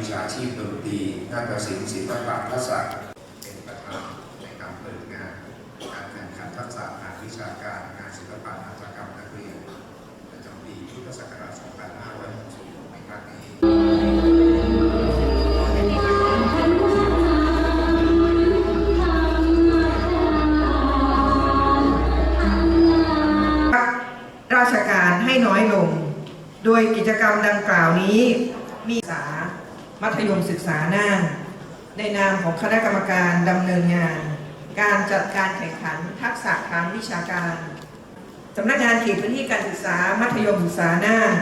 วิชาชีพดนตรีนาฏศิลป์ศิลปะทักษะเป็นประธานในการเปิดงาน การแข่งขันทักษะงานวิชาการงานศิลปะหัตถกรรมนักเรียนประจำปีพุทธศักราช2566ในครั้งนี้ราชการให้น้อยลง โดยกิจกรรมดังกล่าวนี้มีศึกษา มัธยมศึกษาน่านในนามของคณะกรรมการดำเนินงาน การจัดการแข่งขันทักษะทางวิชาการสำนักงานเขตพื้นที่การศึกษามัธยมศึกษาน่าน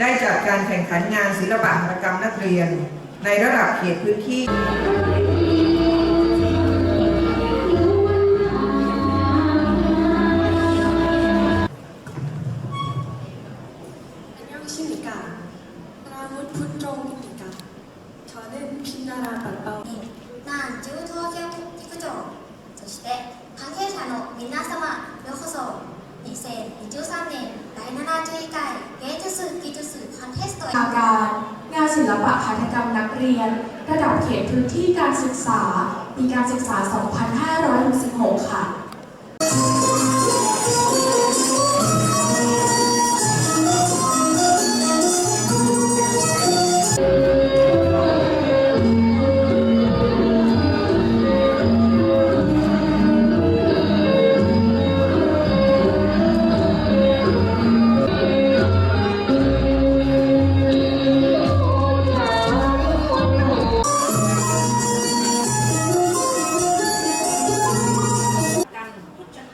ได้จัดการแข่งขันงานศิลปะหัตถกรรมนักเรียน ในระดับเขตพื้นที่ 南中東京陸上そして関係者の皆様ようこそ2023年第71回芸術技術コンテストへ อาการงานศิลปะหัตถกรรมนักเรียน ระดับเขตพื้นที่การศึกษา ปีการศึกษา 2566 ค่ะ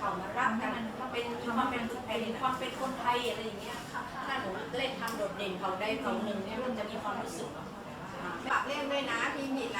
เขามารักกันเป็นความเป็นเป็นความเป็นคนไทยอะไรอย่างเงี้ยถ้าหนูเล่นทำโดดเด่นเขาได้เขาหนึ่งเนี่ยมันจะมีความรู้สึกอ่าฝากเล่นด้วยนะพี่มีไล